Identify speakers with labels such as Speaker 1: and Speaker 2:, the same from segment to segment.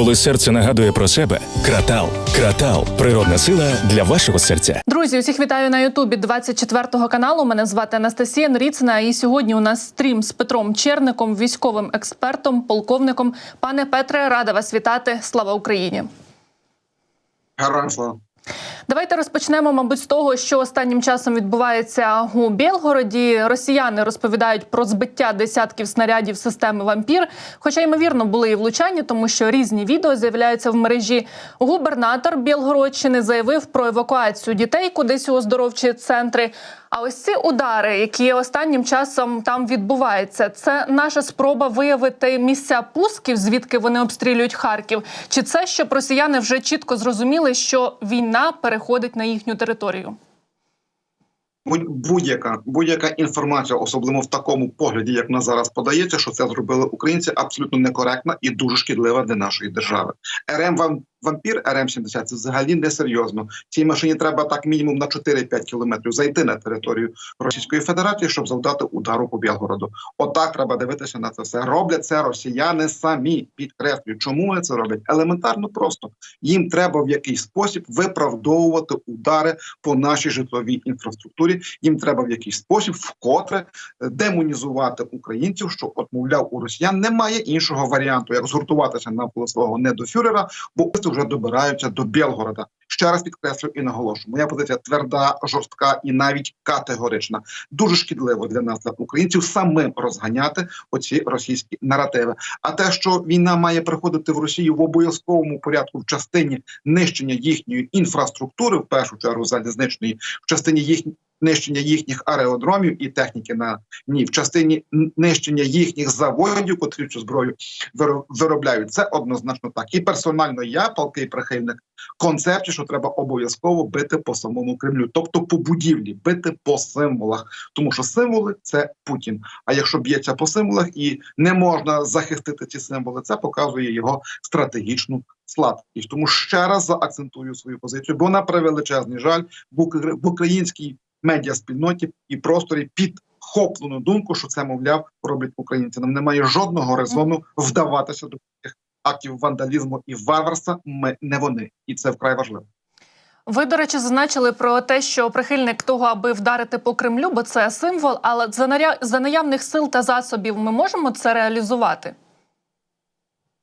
Speaker 1: Коли серце нагадує про себе, кратал. Кратал природна сила для вашого серця.
Speaker 2: Друзі, усіх вітаю на Ютубі 24 каналу. Мене звати Анастасія Нріцна. І сьогодні у нас стрім з Петром Черником, військовим експертом, полковником. Пане Петре, рада вас вітати. Слава Україні!
Speaker 3: Героям слава.
Speaker 2: Давайте розпочнемо, мабуть, з того, що останнім часом відбувається у Білгороді. Росіяни розповідають про збиття десятків снарядів системи вампір. Хоча ймовірно були і влучання, тому що різні відео з'являються в мережі. Губернатор Білгородщини заявив про евакуацію дітей кудись у оздоровчі центри. А ось ці удари, які останнім часом там відбуваються, це наша спроба виявити місця пусків, звідки вони обстрілюють Харків. Чи це щоб росіяни вже чітко зрозуміли, що війна переходить на їхню територію?
Speaker 3: Будь- Будь-яка будь-яка інформація, особливо в такому погляді, як вона зараз подається, що це зробили українці, абсолютно некоректна і дуже шкідлива для нашої держави. РМ вам вампір, РМ 70 це взагалі несерйозно. Цій машині треба так мінімум на 4-5 кілометрів зайти на територію Російської Федерації, щоб завдати удару по Білгороду. Отак треба дивитися на це все. Роблять це росіяни самі. Підкреслюю, чому вони це роблять? Елементарно просто їм треба в якийсь спосіб виправдовувати удари по нашій житловій інфраструктурі. Їм треба в якийсь спосіб вкотре е, демонізувати українців, що от мовляв у росіян немає іншого варіанту, як згуртуватися навколо свого недофюрера, бо вже добираються до Білгорода. Ще раз підкреслю і наголошую, моя позиція тверда, жорстка і навіть категорична. Дуже шкідливо для нас, для українців, самим розганяти оці російські наративи. А те, що війна має приходити в Росію в обов'язковому порядку в частині нищення їхньої інфраструктури, в першу чергу залізничної, в частині їхньої. Нищення їхніх аеродромів і техніки на ній, в частині нищення їхніх заводів, котрі цю зброю виро- виробляють. Це однозначно так. І персонально я, палкий прихильник концепції, що треба обов'язково бити по самому Кремлю, тобто по будівлі, бити по символах, тому що символи це Путін. А якщо б'ється по символах і не можна захистити ці символи, це показує його стратегічну слабкість. Тому ще раз заакцентую свою позицію, бо на превеличезний жаль в українській медіаспільноті і просторі підхоплену думку, що це мовляв роблять українці. Нам немає жодного резону вдаватися до таких актів вандалізму і варварства. Ми не вони, і це вкрай важливо.
Speaker 2: Ви, до речі, зазначили про те, що прихильник того, аби вдарити по Кремлю, бо це символ. Але за наря- за наявних сил та засобів ми можемо це реалізувати.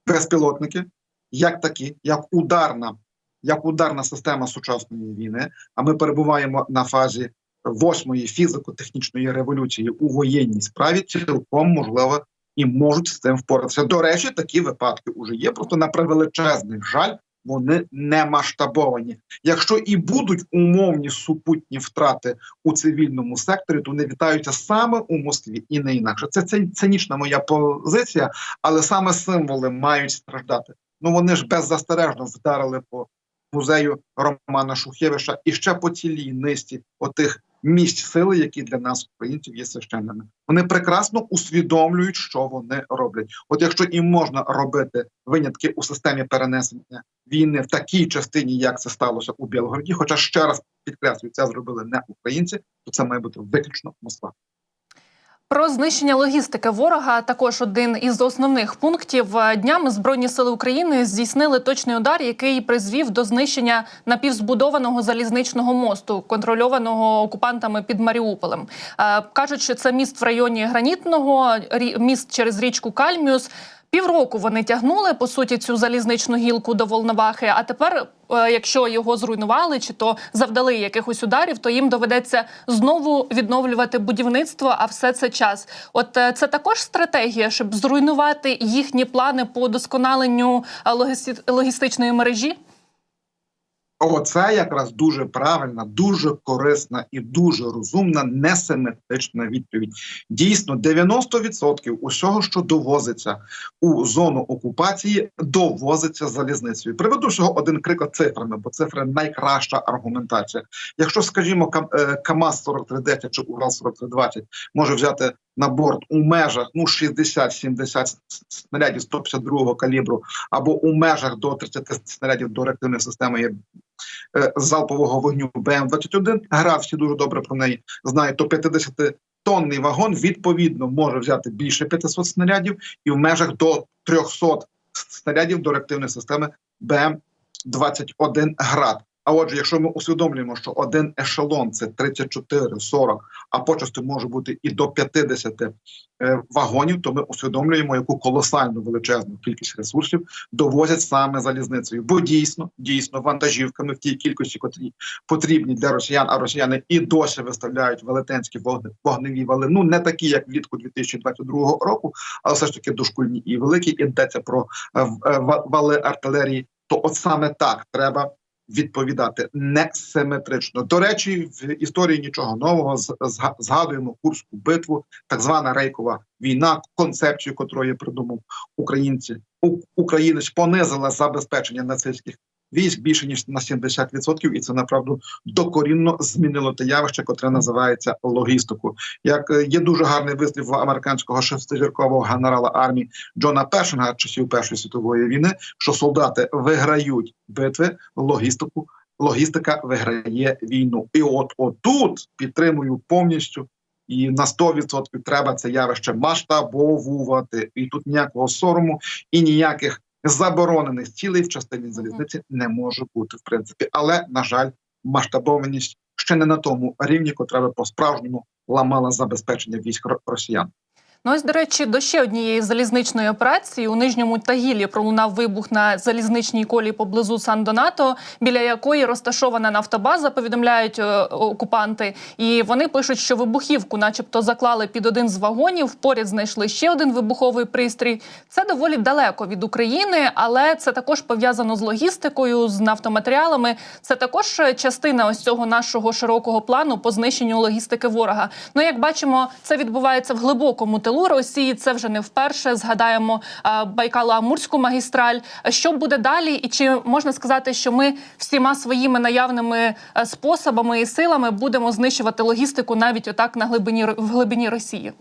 Speaker 3: безпілотники, як такі, як ударна, як ударна система сучасної війни. А ми перебуваємо на фазі восьмої фізико-технічної революції у воєнній справі. Цілком можливо і можуть з цим впоратися. До речі, такі випадки вже є. Просто на превеличезний жаль. Вони не масштабовані. Якщо і будуть умовні супутні втрати у цивільному секторі, то вони вітаються саме у Москві і не інакше. Це, це цинічна моя позиція, але саме символи мають страждати. Ну вони ж беззастережно вдарили по музею Романа Шухевича і ще по цілій низці отих місць сили, які для нас, українців, є священними. Вони прекрасно усвідомлюють, що вони роблять. От якщо і можна робити винятки у системі перенесення війни в такій частині, як це сталося у Білгороді, хоча ще раз підкреслюю, це зробили не українці, то це має бути виключно Москва.
Speaker 2: Про знищення логістики ворога також один із основних пунктів днями збройні сили України здійснили точний удар, який призвів до знищення напівзбудованого залізничного мосту, контрольованого окупантами під Маріуполем. Е, Кажуть, що це міст в районі Гранітного, міст через річку Кальміус. Півроку вони тягнули по суті цю залізничну гілку до Волновахи. А тепер, е, якщо його зруйнували чи то завдали якихось ударів, то їм доведеться знову відновлювати будівництво. А все це час. От е, це також стратегія, щоб зруйнувати їхні плани по досконаленню е, логістичної мережі.
Speaker 3: Оце якраз дуже правильна, дуже корисна і дуже розумна, несиметрична відповідь. Дійсно, 90% усього, що довозиться у зону окупації, довозиться залізницею. Приведу всього один приклад цифрами, бо цифри найкраща аргументація. Якщо, скажімо, е, КАМАЗ 4310 чи Урал 4320 може взяти на борт у межах ну 60-70 снарядів 152 калібру, або у межах до 30 снарядів до реактивної системи залпового вогню БМ-21. Грав всі дуже добре про неї знають, то 50 тонний вагон відповідно може взяти більше 500 снарядів і в межах до 300 снарядів до реактивної системи БМ-21 град. А отже, якщо ми усвідомлюємо, що один ешелон це 34-40, а почасти може бути і до 50 е, вагонів, то ми усвідомлюємо, яку колосальну величезну кількість ресурсів довозять саме залізницею. Бо дійсно, дійсно, вантажівками в тій кількості, котрі потрібні для росіян, а росіяни і досі виставляють велетенські вогне- вогневі вали. Ну не такі, як влітку 2022 року, але все ж таки дошкульні і великі. І йдеться про е, е, ва- вали артилерії. То от саме так треба відповідати несиметрично. До речі, в історії нічого нового згадуємо Курську битву, так звана рейкова війна, концепцію котрої придумав українці. Українець понизила забезпечення нацистських військ більше ніж на 70%, і це направду докорінно змінило те явище, котре називається логістику. Як е, є дуже гарний вислів американського шестизіркового генерала армії Джона Першинга часів Першої світової війни, що солдати виграють битви, логістику. Логістика виграє війну, і от отут підтримую повністю. І на 100% треба це явище масштабовувати. І тут ніякого сорому і ніяких заборонених цілей в частині залізниці не може бути в принципі. Але на жаль, масштабованість ще не на тому рівні, котра би по справжньому ламала забезпечення військ росіян.
Speaker 2: Ну ось, до речі, до ще однієї залізничної операції у нижньому Тагілі пролунав вибух на залізничній колії поблизу Сан-Донато, біля якої розташована нафтобаза, повідомляють е, окупанти. І вони пишуть, що вибухівку, начебто, заклали під один з вагонів. Поряд знайшли ще один вибуховий пристрій. Це доволі далеко від України, але це також пов'язано з логістикою, з нафтоматеріалами. Це також е, частина ось цього нашого широкого плану по знищенню логістики ворога. Ну як бачимо, це відбувається в глибокому тилу Росії. Це вже не вперше. Згадаємо е, Байкало-Амурську магістраль. Що буде далі? І чи можна сказати, що ми всіма своїми наявними е, способами і силами будемо знищувати логістику навіть отак на глибині в глибині Росії?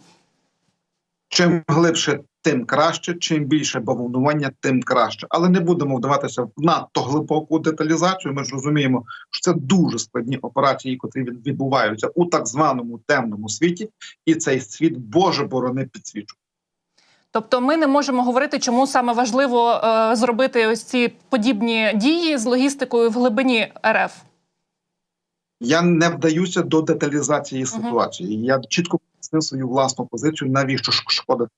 Speaker 3: Чим глибше, тим краще. Чим більше бавовнування, тим краще. Але не будемо вдаватися в надто глибоку деталізацію. Ми ж розуміємо, що це дуже складні операції, котрі відбуваються у так званому темному світі, і цей світ Боже борони підсвічує.
Speaker 2: Тобто, ми не можемо говорити, чому саме важливо е, зробити ось ці подібні дії з логістикою в глибині РФ.
Speaker 3: Я не вдаюся до деталізації ситуації. Я чітко пояснив свою власну позицію, навіщо шкодити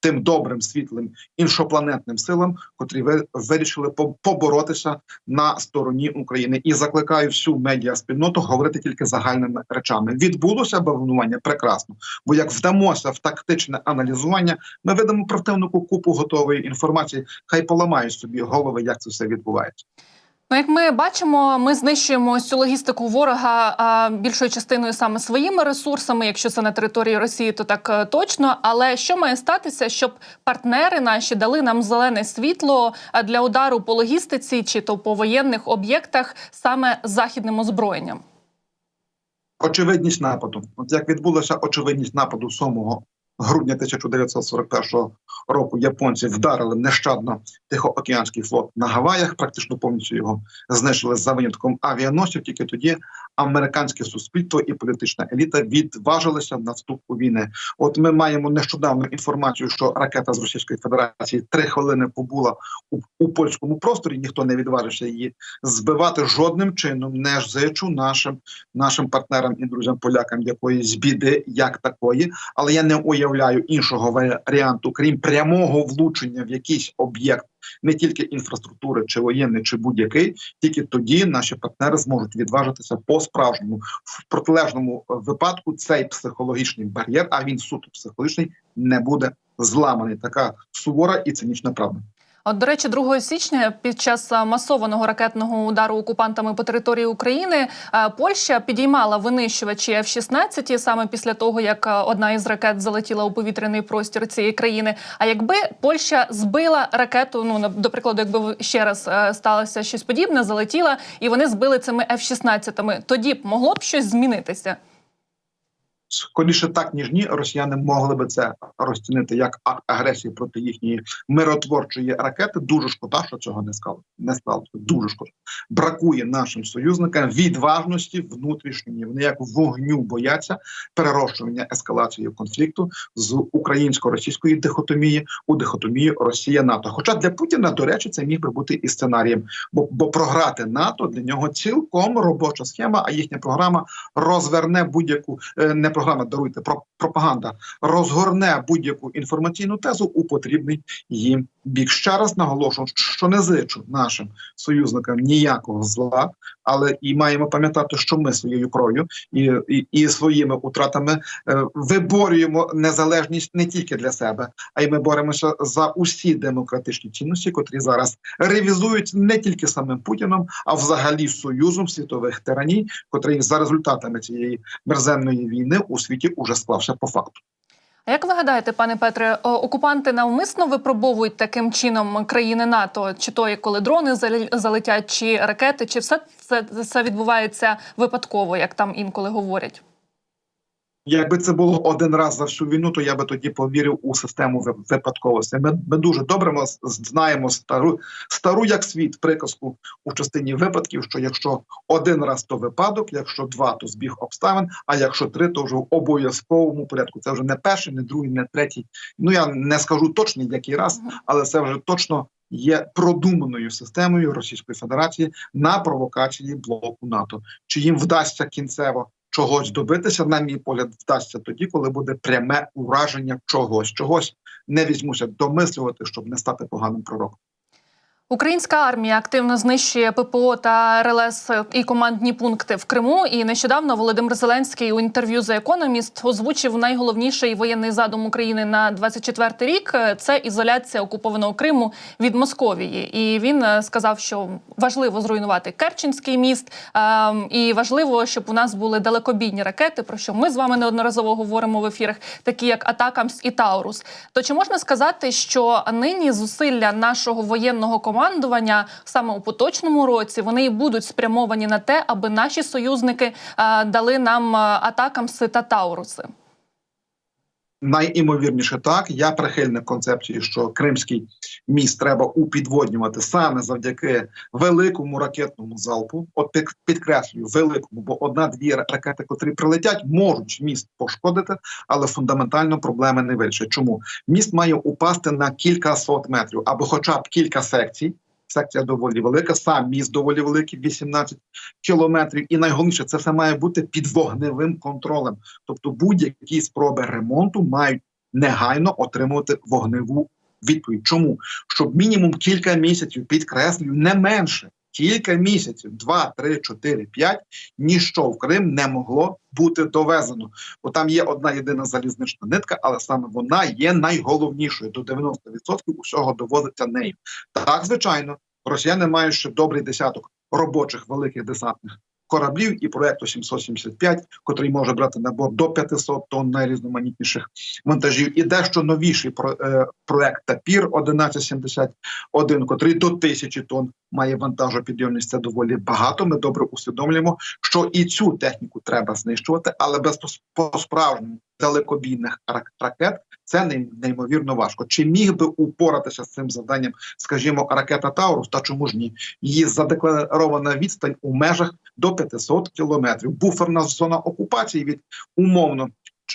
Speaker 3: тим добрим, світлим іншопланетним силам, котрі ви вирішили по- поборотися на стороні України. І закликаю всю медіаспільноту говорити тільки загальними речами. Відбулося бавнування прекрасно. Бо як вдамося в тактичне аналізування, ми видамо противнику купу готової інформації. Хай поламають собі голови, як це все відбувається.
Speaker 2: Ну, як ми бачимо, ми знищуємо цю логістику ворога а, більшою частиною саме своїми ресурсами. Якщо це на території Росії, то так е, точно. Але що має статися, щоб партнери наші дали нам зелене світло для удару по логістиці чи то по воєнних об'єктах саме західним озброєнням?
Speaker 3: Очевидність нападу. От як відбулася очевидність нападу 7 грудня 1941 року, японці вдарили нещадно Тихоокеанський флот на Гаваях, практично повністю його знищили за винятком авіаносців. Тільки тоді американське суспільство і політична еліта відважилися на вступ у війни. От ми маємо нещодавно інформацію, що ракета з Російської Федерації три хвилини побула у, у польському просторі. Ніхто не відважився її збивати жодним чином. Не зичу нашим нашим партнерам і друзям полякам якоїсь біди, як такої, але я не уявляю іншого варіанту, крім прямого влучення в якийсь об'єкт, не тільки інфраструктури, чи воєнний, чи будь-який. Тільки тоді наші партнери зможуть відважитися по справжньому. В протилежному випадку цей психологічний бар'єр, а він суто психологічний, не буде зламаний. Така сувора і цинічна правда.
Speaker 2: От, до речі, 2 січня під час масованого ракетного удару окупантами по території України Польща підіймала винищувачі F-16 саме після того, як одна із ракет залетіла у повітряний простір цієї країни. А якби Польща збила ракету, ну до прикладу, якби ще раз сталося щось подібне, залетіла, і вони збили цими F-16, тоді б могло б щось змінитися.
Speaker 3: Скоріше так ніж ні, росіяни могли би це розцінити як акт агресії проти їхньої миротворчої ракети. Дуже шкода, що цього не стало. Не стало дуже шкода. Бракує нашим союзникам відважності внутрішньої. Вони як вогню бояться перерощування ескалації конфлікту з українсько-російської дихотомії у дихотомію Росія НАТО. Хоча для Путіна, до речі, це міг би бути і сценарієм, бо, бо програти НАТО для нього цілком робоча схема. А їхня програма розверне будь-яку е, не програма, даруйте про пропаганда, розгорне будь-яку інформаційну тезу у потрібний їм бік. Ще раз наголошую, що не зичу нашим союзникам ніякого зла, але і маємо пам'ятати, що ми своєю кров'ю і, і, і своїми утратами е, виборюємо незалежність не тільки для себе, а й ми боремося за усі демократичні цінності, котрі зараз ревізують не тільки самим Путіном, а взагалі союзом світових тираній, котрий за результатами цієї мерзенної війни у світі уже склався по факту.
Speaker 2: Як ви гадаєте, пане Петре, окупанти навмисно випробовують таким чином країни НАТО, чи то є коли дрони залетять, чи ракети, чи все це, це відбувається випадково, як там інколи говорять?
Speaker 3: Якби це було один раз за всю війну, то я би тоді повірив у систему випадковості. Ми, ми дуже добре ми знаємо стару стару як світ приказку у частині випадків, що якщо один раз то випадок, якщо два, то збіг обставин, а якщо три, то вже в обов'язковому порядку. Це вже не перший, не другий, не третій. Ну я не скажу точно який раз, але це вже точно. Є продуманою системою Російської Федерації на провокації блоку НАТО. Чи їм вдасться кінцево чогось добитися, на мій погляд, вдасться тоді, коли буде пряме ураження чогось. Чогось не візьмуся домислювати, щоб не стати поганим пророком.
Speaker 2: Українська армія активно знищує ППО та РЛС і командні пункти в Криму. І нещодавно Володимир Зеленський у інтерв'ю за економіст озвучив найголовніший воєнний задум України на 24 рік. Це ізоляція окупованого Криму від Московії. І він е, сказав, що важливо зруйнувати Керченський міст, ем, і важливо, щоб у нас були далекобійні ракети, про що ми з вами неодноразово говоримо в ефірах, такі як Атакамс і Таурус. То чи можна сказати, що нині зусилля нашого воєнного командування саме у поточному році вони і будуть спрямовані на те, аби наші союзники е, дали нам атакам сита та Тауруси?
Speaker 3: Найімовірніше так. Я прихильник концепції, що Кримський міст треба упідводнювати саме завдяки великому ракетному залпу. От під- підкреслюю, великому, бо одна-дві ракети, котрі прилетять, можуть міст пошкодити, але фундаментально проблеми не вирішать. Чому міст має упасти на кілька сот метрів або, хоча б кілька секцій. Секція доволі велика, сам міст доволі великий, 18 кілометрів. І найголовніше, це все має бути під вогневим контролем. Тобто будь-які спроби ремонту мають негайно отримувати вогневу відповідь. Чому? Щоб мінімум кілька місяців, підкреслюю, не менше, кілька місяців, два, три, чотири, п'ять, ніщо в Крим не могло бути довезено. Бо там є одна єдина залізнична нитка, але саме вона є найголовнішою. До 90% усього доводиться нею. Так, звичайно, росіяни мають ще добрий десяток робочих великих десантних кораблів і проекту 775, котрий може брати на борт до 500 тонн найрізноманітніших вантажів. І дещо новіший е, проект Тапір 1171, котрий до тисячі тонн має вантажопідйомність. Це доволі багато. Ми добре усвідомлюємо, що і цю техніку треба знищувати, але без по справжньому далекобійних рак- ракет це ней- неймовірно важко. Чи міг би упоратися з цим завданням, скажімо, ракета Таурус? Та чому ж ні? Її задекларована відстань у межах до 500 кілометрів. Буферна зона окупації від умовно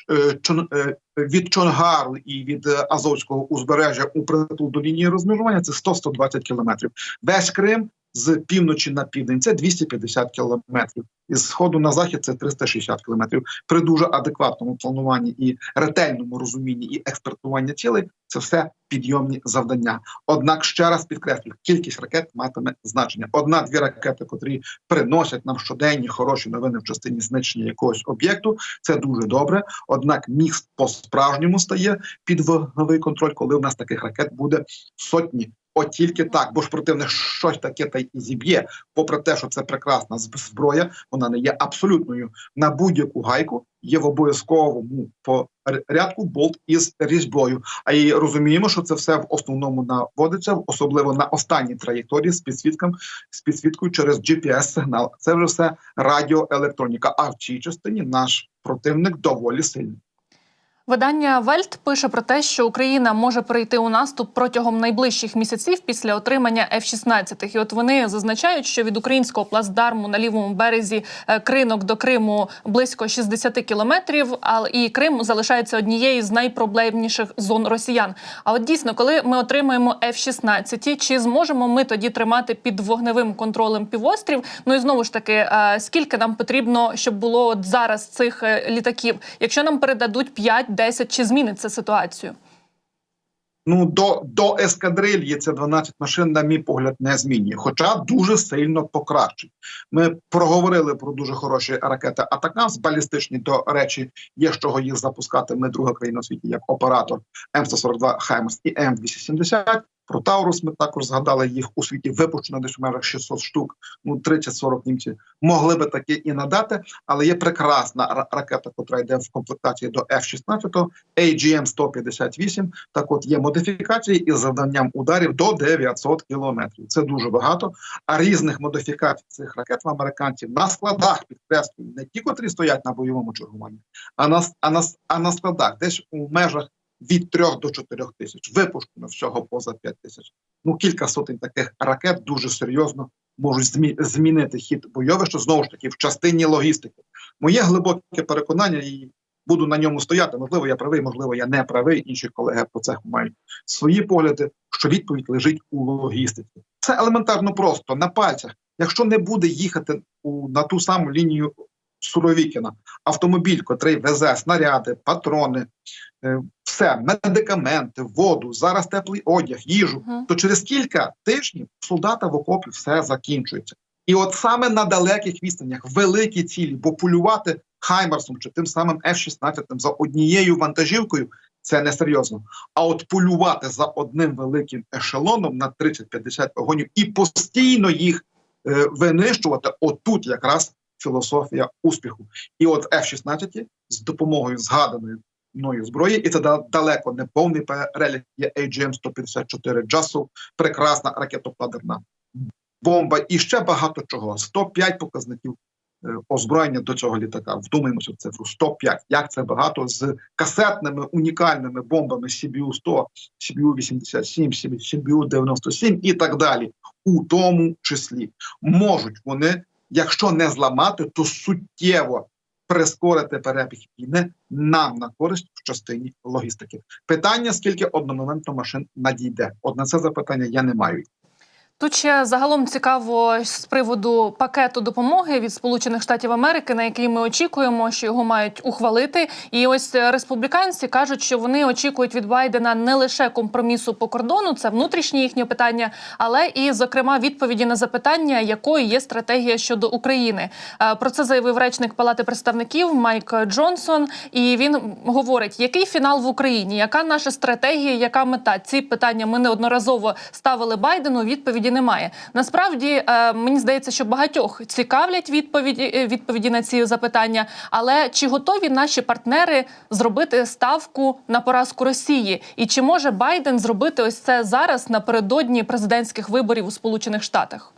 Speaker 3: е, е, від Чонгару і від е, Азовського узбережжя у притул до лінії розмежування це 100-120 кілометрів. Весь Крим з півночі на південь це 250 кілометрів. Із сходу на захід це 360 кілометрів. При дуже адекватному плануванні і ретельному розумінні і експертуванні цілей це все підйомні завдання. Однак ще раз підкреслю, кількість ракет матиме значення. Одна-дві ракети, котрі приносять нам щоденні хороші новини в частині знищення якогось об'єкту. Це дуже добре. Однак міст по справжньому стає під вогневий контроль, коли в нас таких ракет буде сотні, От тільки так, бо ж противник щось таке та й зіб'є. Попри те, що це прекрасна зброя, вона не є абсолютною. На будь-яку гайку є в обов'язковому порядку болт із різьбою. А і розуміємо, що це все в основному наводиться, особливо на останній траєкторії з підсвітком, з підсвіткою через GPS-сигнал. Це вже все радіоелектроніка. А в цій частині наш противник доволі сильний.
Speaker 2: Видання Вельт пише про те, що Україна може перейти у наступ протягом найближчих місяців після отримання F-16. І от вони зазначають, що від українського плацдарму на лівому березі е, кринок до Криму близько 60 кілометрів. А і Крим залишається однією з найпроблемніших зон росіян. А от дійсно, коли ми отримаємо F-16, чи зможемо ми тоді тримати під вогневим контролем півострів? Ну і знову ж таки, е, скільки нам потрібно, щоб було от зараз цих е, літаків? Якщо нам передадуть 5, 10, чи зміниться ситуацію?
Speaker 3: Ну до, до ескадрильї це 12 машин, на мій погляд, не змінює, хоча дуже сильно покращить. Ми проговорили про дуже хороші ракети Атакамс, балістичні. До речі, є з чого їх запускати. Ми друга країна у світі як оператор М142 Хаймерс і М270. Про Таурус ми також згадали їх у світі випущено десь в межах 600 штук. Ну 30-40 німців могли би таке і надати, але є прекрасна ра- ракета, яка йде в комплектації до F-16, AGM-158. Так от є модифікації із завданням ударів до 900 кілометрів. Це дуже багато. А різних модифікацій цих ракет в американців на складах підкреслюю, не ті, котрі стоять на бойовому чергуванні, а на, а на, а на складах десь у межах від 3 до 4 тисяч. Випущено всього поза 5 тисяч. Ну кілька сотень таких ракет дуже серйозно можуть змі- змінити хід бойовища знову ж таки в частині логістики. Моє глибоке переконання і буду на ньому стояти. Можливо, я правий, можливо, я не правий. Інші колеги по цеху мають свої погляди. Що відповідь лежить у логістиці. Це елементарно просто на пальцях. Якщо не буде їхати у на ту саму лінію Суровікіна, автомобіль, котрий везе снаряди, патрони, е, все, медикаменти, воду, зараз теплий одяг, їжу, то через кілька тижнів солдата в окопі все закінчується. І от саме на далеких відстанях великі цілі, бо полювати Хаймерсом чи тим самим F-16 за однією вантажівкою це несерйозно. А от полювати за одним великим ешелоном на 30-50 вагонів і постійно їх е, винищувати, отут якраз філософія успіху. І от F-16 з допомогою згаданої мною зброї, і це далеко не повний перелік. Є AGM-154 Джасу, прекрасна ракетопланерна бомба і ще багато чого. 105 показників е, озброєння до цього літака. Вдумаємося в цифру 105. Як це багато з касетними унікальними бомбами CBU-100, CBU-87, CBU-97 і так далі. У тому числі можуть вони, якщо не зламати, то суттєво прискорити перебіг війни нам на користь в частині логістики. Питання: скільки одномоментно машин надійде? Одне це запитання я не маю.
Speaker 2: Тут ще загалом цікаво з приводу пакету допомоги від Сполучених Штатів Америки, на який ми очікуємо, що його мають ухвалити. І ось республіканці кажуть, що вони очікують від Байдена не лише компромісу по кордону, це внутрішнє їхнє питання, але і зокрема відповіді на запитання, якою є стратегія щодо України. Е, Про це заявив речник Палати представників Майк Джонсон. І він говорить, який фінал в Україні, яка наша стратегія, яка мета? Ці питання ми неодноразово ставили Байдену. Відповіді немає. Насправді е, мені здається, що багатьох цікавлять відповіді е, відповіді на ці запитання. Але чи готові наші партнери зробити ставку на поразку Росії? І чи може Байден зробити ось це зараз напередодні президентських виборів у Сполучених Штатах?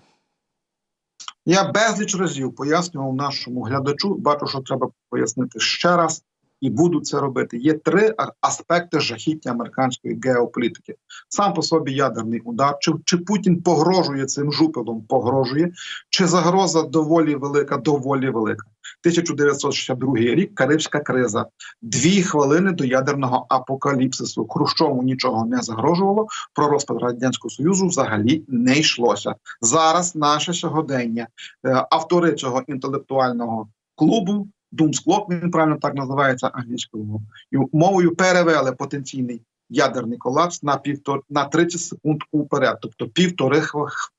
Speaker 3: Я безліч разів пояснював нашому глядачу. Бачу, що треба пояснити ще раз, і буду це робити. Є три аспекти жахіття американської геополітики. Сам по собі ядерний удар. Чи, чи Путін погрожує цим жупелом? Погрожує, чи загроза доволі велика, доволі велика. 1962 рік Карибська криза. Дві хвилини до ядерного апокаліпсису. Хрущову нічого не загрожувало. Про розпад радянського союзу взагалі не йшлося. Зараз наше сьогодення. Е, Автори цього інтелектуального клубу. Doom's Clock, він правильно так називається англійською мовою. Мовою перевели потенційний ядерний колапс на півтор на 30 секунд уперед, тобто півтори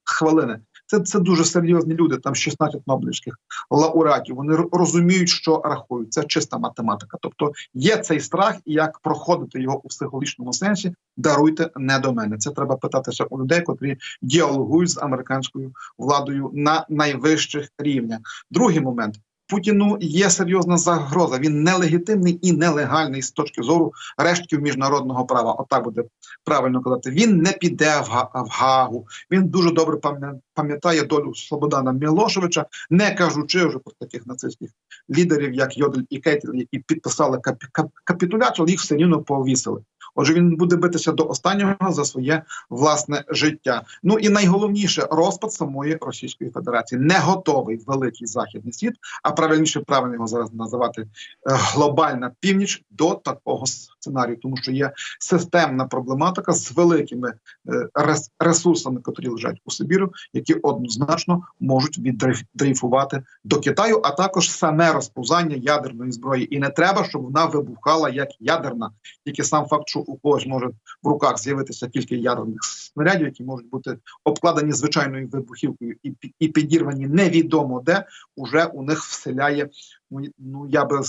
Speaker 3: хвилини. Це, це дуже серйозні люди. Там 16 нобелівських лауреатів. Вони розуміють, що рахують. Це чиста математика. Тобто є цей страх, і як проходити його у психологічному сенсі, даруйте не до мене. Це треба питатися у людей, котрі діалогують з американською владою на найвищих рівнях. Другий момент. Путіну є серйозна загроза. Він нелегітимний і нелегальний з точки зору рештків міжнародного права. Отак буде правильно казати. Він не піде в, Га- в Гагу. Він дуже добре пам'я- пам'ятає долю Слободана Мілошевича, не кажучи вже про таких нацистських лідерів, як Йодель і Кейтель, які підписали кап- кап- капітуляцію, але їх все рівно повісили. Отже, він буде битися до останнього за своє власне життя. Ну і найголовніше розпад самої Російської Федерації не готовий великий західний світ, а правильніше правильно його зараз називати е, глобальна північ до такого сценарію, тому що є системна проблематика з великими е, ресурсами, котрі лежать у Сибіру, які однозначно можуть віддрейфувати до Китаю, а також саме розповзання ядерної зброї. І не треба, щоб вона вибухала як ядерна, тільки сам факт, що у когось може в руках з'явитися кілька ядерних снарядів, які можуть бути обкладені звичайною вибухівкою і, і підірвані невідомо де, уже у них вселяє. Ну, ну я би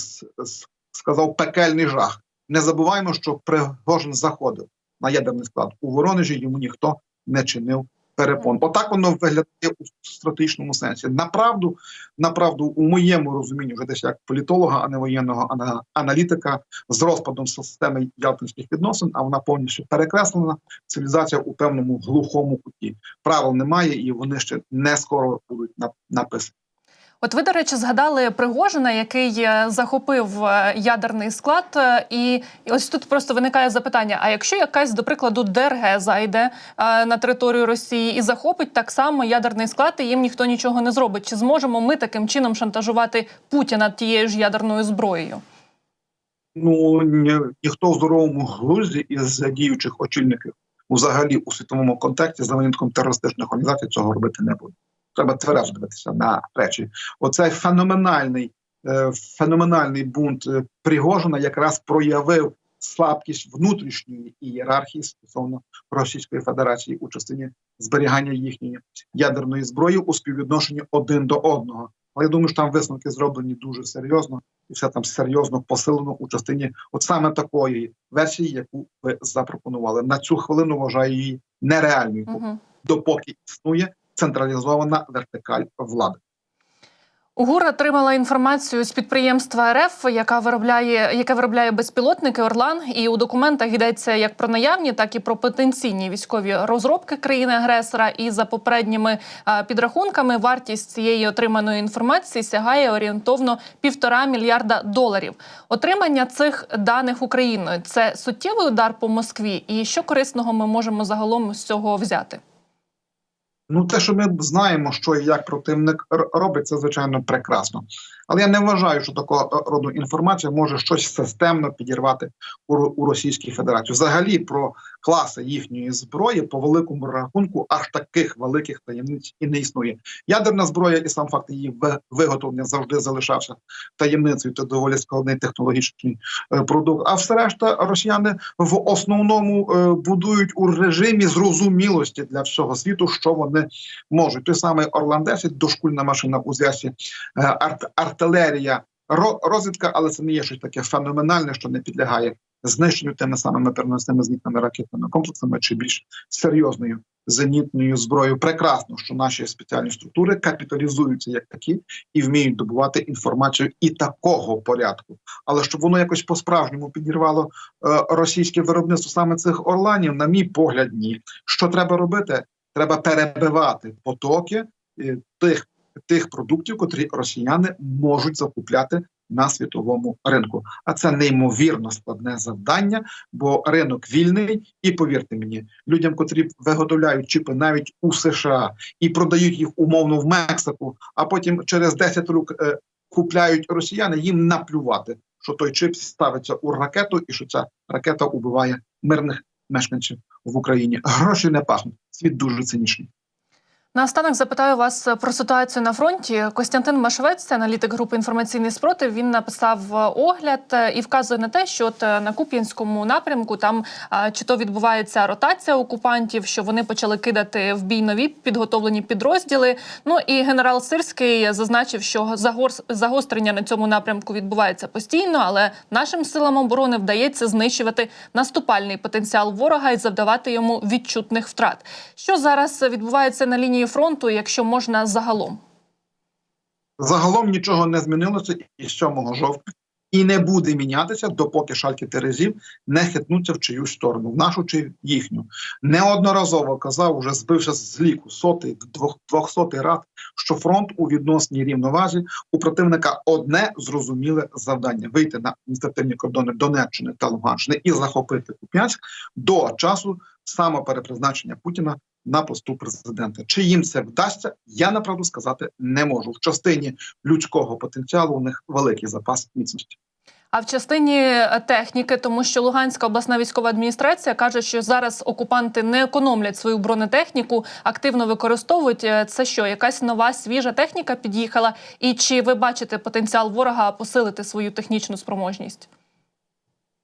Speaker 3: сказав пекельний жах. Не забуваємо, що Пригожин заходив на ядерний склад у Воронежі. Йому ніхто не чинив перепон. Отак воно виглядає у стратегічному сенсі. Направду, направду, у моєму розумінні, вже десь як політолога, а не воєнного аналітика, з розпадом системи ялтинських відносин, а вона повністю перекреслена. Цивілізація у певному глухому куті. Правил немає, і вони ще не скоро будуть нап- написані.
Speaker 2: От ви, до речі, згадали Пригожина, який е, захопив е, ядерний склад. е, І ось тут просто виникає запитання: а якщо якась, до прикладу, ДРГ зайде на територію Росії і захопить так само ядерний склад, і їм ніхто нічого не зробить? Чи зможемо ми таким чином шантажувати Путіна тією ж ядерною зброєю?
Speaker 3: Ну ні, ніхто в здоровому глузді із діючих очільників взагалі у світовому контексті за винятком терористичних організацій цього робити не буде. Треба дивитися на речі. Оцей феноменальний, е, феноменальний бунт е, Пригожина якраз проявив слабкість внутрішньої ієрархії стосовно Російської Федерації у частині зберігання їхньої ядерної зброї у співвідношенні один до одного. Але я думаю, що там висновки зроблені дуже серйозно, і все там серйозно посилено у частині от саме такої версії, яку ви запропонували. На цю хвилину вважаю її нереальною,
Speaker 2: Угу.
Speaker 3: допоки існує централізована вертикаль влади.
Speaker 2: УГУР отримала інформацію з підприємства РФ, яка виробляє яке виробляє безпілотники Орлан. І у документах йдеться як про наявні, так і про потенційні військові розробки країни-агресора. І за попередніми підрахунками вартість цієї отриманої інформації сягає орієнтовно півтора мільярда доларів. Отримання цих даних Україною це суттєвий удар по Москві. І що корисного ми можемо загалом з цього взяти?
Speaker 3: Ну, те, що ми знаємо, що і як противник робить, це звичайно прекрасно. Але я не вважаю, що такого роду інформація може щось системно підірвати у Російській Федерації. Взагалі про класи їхньої зброї по великому рахунку аж таких великих таємниць і не існує. Ядерна зброя і сам факт її ви- виготовлення завжди залишався таємницею. Це доволі складний технологічний е, продукт. А все решта росіяни в основному е, будують у режимі зрозумілості для всього світу, що вони можуть. Той самий Орлан 10 дошкульна машина у зв'язці е, арт, артилерія, ро, розвідка, але це не є щось таке феноменальне, що не підлягає знищенню тими самими переносними зенітними ракетними комплексами чи більш серйозною зенітною зброєю. Прекрасно, що наші спеціальні структури капіталізуються як такі і вміють добувати інформацію і такого порядку. Але щоб воно якось по-справжньому підірвало е, російське виробництво саме цих орланів, на мій погляд, ні. Що треба робити? Треба перебивати потоки е, тих, тих продуктів, котрі росіяни можуть закупляти на світовому ринку. А це неймовірно складне завдання, бо ринок вільний, і повірте мені, людям, котрі виготовляють чіпи навіть у США і продають їх умовно в Мексику, а потім через 10 років е, купляють росіяни, їм наплювати, що той чип ставиться у ракету, і що ця ракета убиває мирних мешканців в Україні. Гроші не пахнуть. Світ дуже цинічний.
Speaker 2: Наостанок запитаю вас про ситуацію на фронті. Костянтин Машевець, аналітик групи інформаційний спротив, він написав е, огляд е, і вказує на те, що от е, на Куп'янському напрямку там чи то відбувається ротація окупантів, що вони почали кидати в бій нові підготовлені підрозділи. Ну і генерал Сирський зазначив, що загострення на цьому напрямку відбувається постійно, але нашим силам оборони вдається знищувати наступальний потенціал ворога і завдавати йому відчутних втрат. Що зараз відбувається на лінії фронту, якщо можна загалом?
Speaker 3: Загалом нічого не змінилося і 7 жовтня, і не буде мінятися, допоки шальки терезів не хитнуться в чиюсь сторону, в нашу чи їхню. Неодноразово казав, уже збивши з ліку сотий, двох, двохсотий рад, що фронт у відносній рівновазі у противника одне зрозуміле завдання вийти на адміністративні кордони Донеччини та Луганщини і захопити Куп'янськ до часу самоперепризначення Путіна на посту президента. Чи їм це вдасться, я направду сказати не можу. В частині людського потенціалу у них великий запас міцності.
Speaker 2: А в частині е, техніки, тому що Луганська обласна військова адміністрація каже, що зараз окупанти не економлять свою бронетехніку, активно використовують. Е, Це що, якась нова свіжа техніка під'їхала? І чи ви бачите потенціал ворога посилити свою технічну спроможність?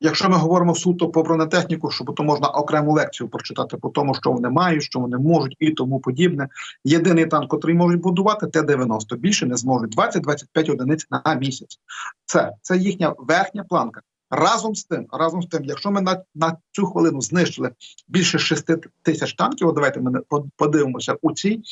Speaker 3: Якщо ми говоримо суто по бронетехніку, щоб то можна окрему лекцію прочитати по тому, що вони мають, що вони можуть і тому подібне. Єдиний танк, який можуть будувати, Т-90. Більше не зможуть 20-25 одиниць на місяць. Це це їхня верхня планка. Разом з тим, разом з тим, якщо ми на, на цю хвилину знищили більше 6 тисяч танків, от давайте ми по- подивимося у цій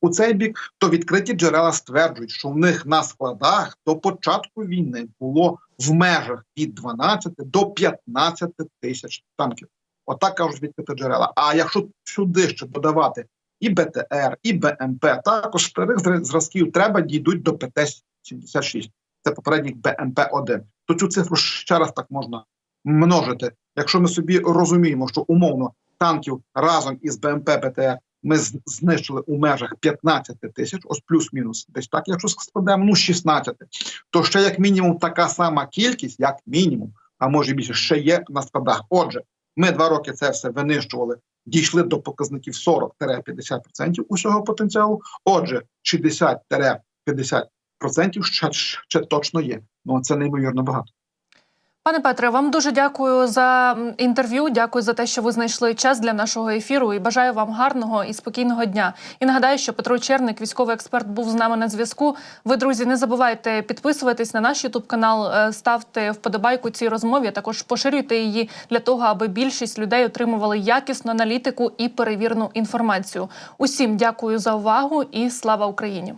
Speaker 3: у цей бік, то відкриті джерела стверджують, що в них на складах до початку війни було в межах від 12 до 15 тисяч танків. Отак кажуть відкриті джерела. А якщо сюди ще додавати і БТР, і БМП, також старих зразків треба дійдуть до ПТ-76. Це попередній БМП-1. То цю цифру ще раз так можна множити. Якщо ми собі розуміємо, що умовно танків разом із БМП БТР ми знищили у межах 15 тисяч, ось плюс-мінус, десь так, якщо складемо, ну 16, то ще як мінімум така сама кількість, як мінімум, а може більше, ще є на складах. Отже, ми два роки це все винищували, дійшли до показників 40-50% усього потенціалу. Отже, 60-50% ще, ще точно є. Ну це неймовірно багато.
Speaker 2: Пане Петре, вам дуже дякую за інтерв'ю. Дякую за те, що ви знайшли час для нашого ефіру. І бажаю вам гарного і спокійного дня. І нагадаю, що Петро Черник, військовий експерт, був з нами на зв'язку. Ви, друзі, не забувайте підписуватись на наш ютуб канал, е, ставте вподобайку цій розмові. Також поширюйте її для того, аби більшість людей отримували якісну аналітику і перевірну інформацію. Усім дякую за увагу і слава Україні.